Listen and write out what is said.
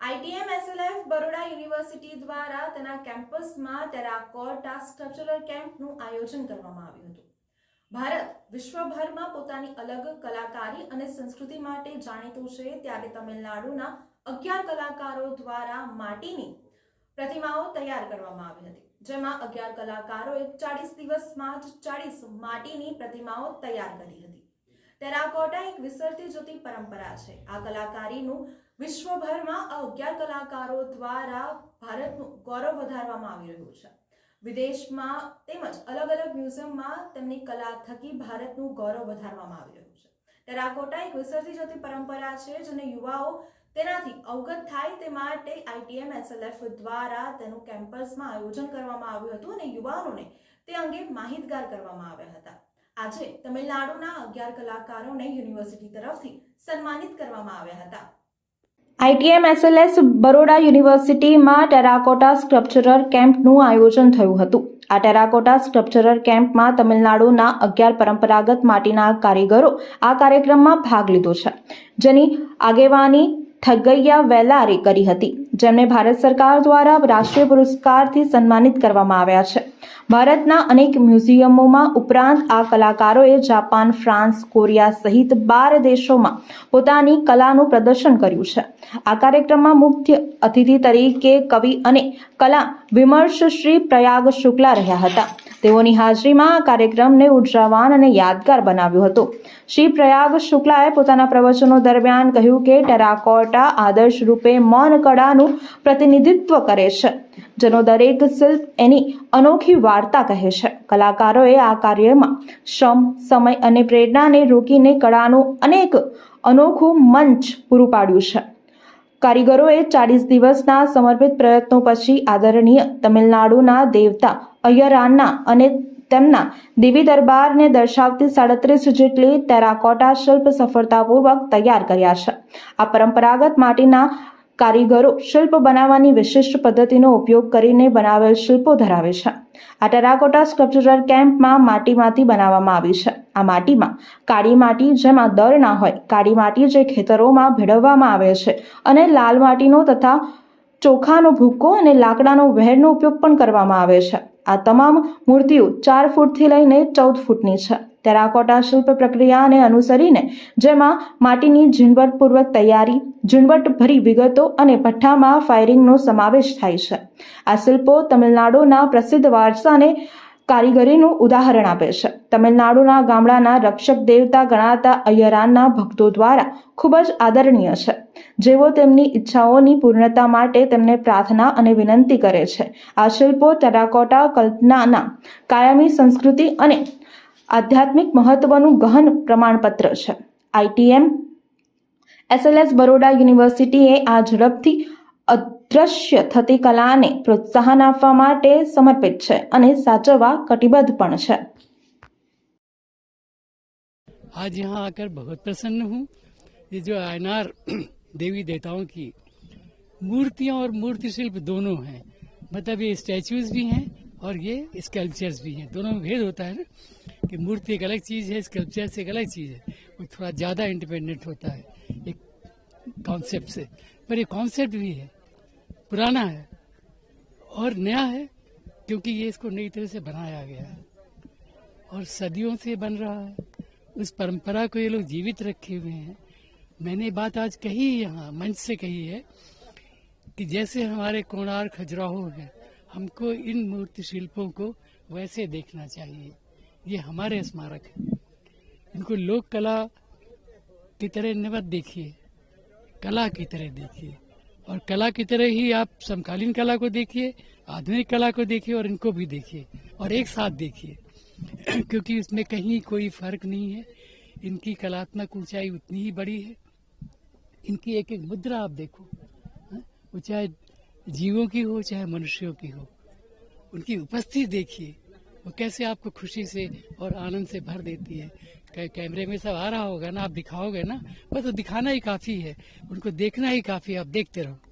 ITM, એસએલએફ, Baroda university દ્વારા તેના કેમ્પસમાં ટેરાકોટા સ્ટ્રક્ચરલ કેમ્પનું આયોજન કરવામાં આવ્યું હતું. ભારત વિશ્વભરમાં પોતાની અલગ કલાકારી અને સંસ્કૃતિ માટે જાણીતું છે. ત્યારે તમિલનાડુના અગિયાર કલાકારો દ્વારા માટીની પ્રતિમાઓ તૈયાર કરવામાં આવી હતી. જેમાં અગિયાર કલાકારોએ ચાળીસ દિવસમાં જ ચાળીસ માટીની પ્રતિમાઓ તૈયાર કરી હતી. ટેરાકોટા એક વિસરતી જતી પરંપરા છે. આ કલાકારીનું વિશ્વભરમાં અગિયાર કલાકારો દ્વારા ભારતનું ગૌરવ વધારવામાં આવી રહ્યું છે. વિદેશમાં તેમજ અલગ અલગ મ્યુઝિયમમાં તેમની કલા થકી ભારતનું ગૌરવ વધારવામાં આવી રહ્યું છે. ટેરાકોટા એક વિસરતી જતી પરંપરા છે જેને યુવાઓ તેનાથી અવગત થાય તે માટે આઈટીએમ એસએલએફ દ્વારા તેનું કેમ્પસમાં આયોજન કરવામાં આવ્યું હતું અને યુવાનોને તે અંગે માહિતગાર કરવામાં હતા આજે તમિલનાડુના અગિયાર કલાકારોને યુનિવર્સિટી તરફથી સન્માનિત કરવામાં આવ્યા હતા. આઈટીએમ એસએલએસ બરોડા યુનિવર્સિટીમાં ટેરાકોટા સ્ક્રપ્ચરર કેમ્પનું આયોજન થયું હતું. આ ટેરાકોટા સ્ક્રપ્ચરર કેમ્પમાં તમિલનાડુના અગિયાર પરંપરાગત માટીના કારીગરો આ કાર્યક્રમમાં ભાગ લીધો છે. જેની આગેવાની થગૈયા વેલારે કરી હતી. જેમને ભારત સરકાર દ્વારા રાષ્ટ્રીય પુરસ્કારથી સન્માનિત કરવામાં આવ્યા છે. ભારતના અનેક મ્યુઝિયમોમાં ઉપરાંત આ કલાકારોએ જાપાન, ફ્રાન્સ, કોરિયા સહિત બાર દેશોમાં પોતાની કલાનું પ્રદર્શન કર્યું છે. આ કાર્યક્રમમાં મુખ્ય અતિથિ તરીકે કવિ અને કલા વિમર્શ શ્રી પ્રયાગ શુક્લા રહ્યા હતા. તેઓની હાજરીમાં આ કાર્યક્રમને ઉર્જાવાન અને યાદગાર બનાવ્યો હતો. શ્રી પ્રયાગ શુક્લાએ પોતાના પ્રવચનો દરમિયાન કહ્યું કે ટેરાકોટા આદર્શ રૂપે મૌન કળાનું પ્રતિનિધિત્વ કરે છે. જેનો દરેક શિલ્પ એની અનોખી વાર્તા કહે છે. કલાકારોએ આ કાર્યમાં શ્રમ, સમય અને પ્રેરણાને રોકીને કળાનું અનેક અનોખું મંચ પૂરું પાડ્યું છે. કારીગરોએ ચાલીસ દિવસના સમર્પિત પ્રયત્નો પછી આદરણીય તમિલનાડુના દેવતા અયરાના અને તેમના દેવી દરબારને દર્શાવતી સાડત્રીસ જેટલી ટેરાકોટા શિલ્પ સફળતાપૂર્વક તૈયાર કર્યા છે. આ પરંપરાગત માટીના કારીગરો શિલ્પ બનાવવાની વિશિષ્ટ પદ્ધતિનો ઉપયોગ કરીને બનાવેલ શિલ્પો ધરાવે છે. આ ટેરાકોટા સ્કલ્પચરલ કેમ્પમાં માટીમાંથી બનાવવામાં આવી છે. આ માટીમાં કાળી માટી જેમાં દર ના હોય, કાળી માટી જે ખેતરોમાં ભેળવવામાં આવે છે અને લાલ માટીનો તથા ચોખાનો ભૂકો અને લાકડાનો વહેરનો ઉપયોગ પણ કરવામાં આવે છે. આ તમામ મૂર્તિઓ ચાર ફૂટથી લઈને ચૌદ ફૂટની છે. ટેરાકોટા શિલ્પ પ્રક્રિયાને અનુસરીને જેમાં માટીની ઝીણવટપૂર્વક તૈયારી, ઝીણવટભરી વિગતો અને ભઠ્ઠામાં ફાયરિંગનો સમાવેશ થાય છે. આ શિલ્પો તમિલનાડુના પ્રસિદ્ધ વારસાને કારીગરીનું ઉદાહરણ આપે છે. તમિલનાડુના ગામડાના રક્ષક દેવતા ગણાતા અયરાનના ભક્તો દ્વારા ખૂબ જ આદરણીય છે. જેઓ તેમની ઈચ્છાઓની પૂર્ણતા માટે તેમને પ્રાર્થના અને વિનંતી કરે છે આ શિલ્પો ટેરાકોટા કલ્પનાના કાયમી સંસ્કૃતિ અને આધ્યાત્મિક મહત્વનું ગહન પ્રમાણપત્ર છે આઈટીએમ એસએલએસ બરોડા યુનિવર્સિટીએ આ ઝડપથી અદ્રશ્ય થતી કલાને પ્રોત્સાહન આપવા માટે સમર્પિત છે અને સાચવવા કટિબદ્ધ પણ છે आज यहाँ आकर बहुत प्रसन्न हूँ ये जो आयनार देवी देवताओं की मूर्तियाँ और मूर्ति शिल्प दोनों हैं। मतलब ये स्टैचूज भी हैं और ये स्कल्पचर्स भी हैं। दोनों में भेद होता है ना कि मूर्ति एक अलग चीज़ है स्कल्पचर्स एक अलग चीज़ है। वो थोड़ा ज़्यादा इंडिपेंडेंट होता है एक कॉन्सेप्ट से। पर ये कॉन्सेप्ट भी है, पुराना है और नया है क्योंकि ये इसको नई तरह से बनाया गया है। और सदियों से बन रहा है। उस परंपरा को ये लोग जीवित रखे हुए हैं। मैंने बात आज कही यहाँ, मंच से कही है कि जैसे हमारे कोणार खजुराहो है हमको इन मूर्ति शिल्पों को वैसे देखना चाहिए। ये हमारे स्मारक है। इनको लोक कला की तरह न मत देखिए, कला की तरह देखिए। और कला की तरह ही आप समकालीन कला को देखिए, आधुनिक कला को देखिए और इनको भी देखिए और एक साथ देखिए। क्योंकि इसमें कहीं कोई फ़र्क नहीं है। इनकी कलात्मक ऊंचाई उतनी ही बड़ी है। इनकी एक एक मुद्रा आप देखो हाँ? वो चाहे जीवों की हो, चाहे मनुष्यों की हो, उनकी उपस्थिति देखिए। वो कैसे आपको खुशी से और आनंद से भर देती है। कैमरे में सब आ रहा होगा ना, आप दिखाओगे ना, बस तो दिखाना ही काफ़ी है, उनको देखना ही काफ़ी है, आप देखते रहो।